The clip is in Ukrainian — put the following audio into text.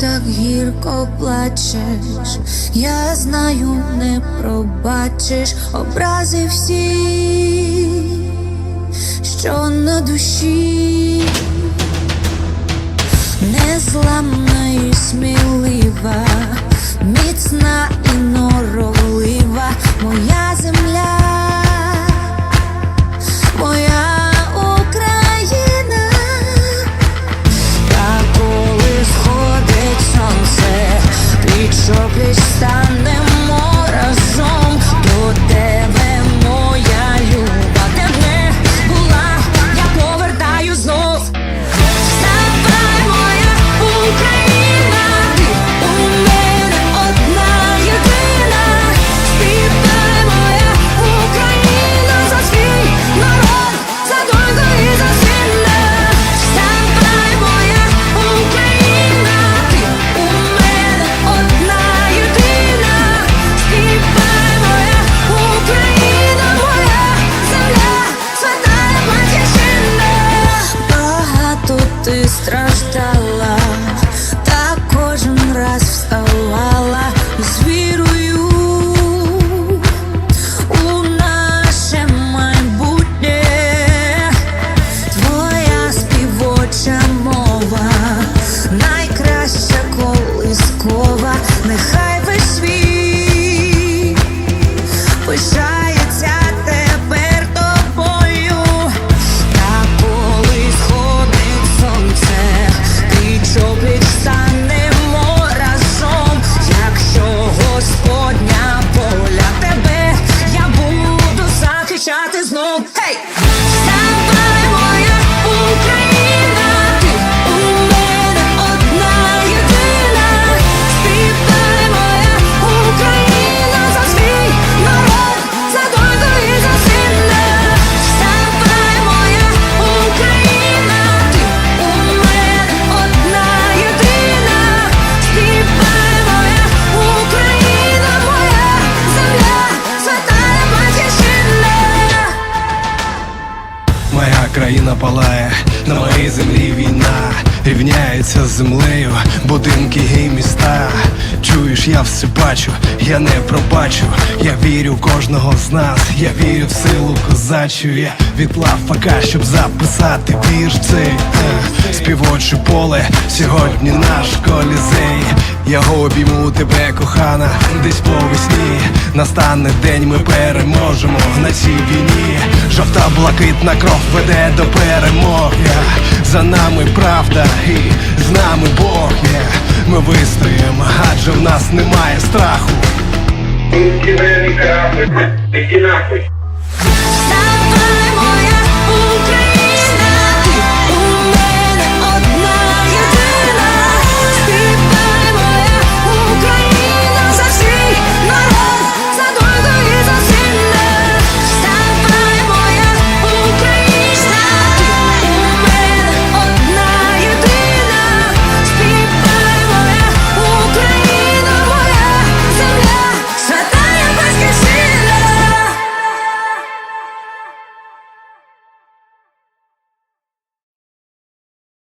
так гірко плачеш? Я знаю, не пробачиш образи всі, що на душі, незламна і смілива, міцна ти страждала, та кожен раз вставала з вірою у наше майбутнє. Твоя співоча мова, найкраща колискова, нехай весь світ пишається країна палає, на моїй землі війна рівняється з землею, будинки і міста. Чуєш, я все бачу, я не пробачу. Я вірю в кожного з нас, я вірю в силу козачу. Я відклав пока, щоб записати вірш цей співоче поле. Сьогодні наш колізей. Я обійму тебе, кохана, десь по весні. Настане день, ми переможемо на цій війні. Жовта блакитна кров веде до перемоги. За нами правда і з нами Бог є. Ми вистоїмо, адже в нас немає страху. Иди нахуй.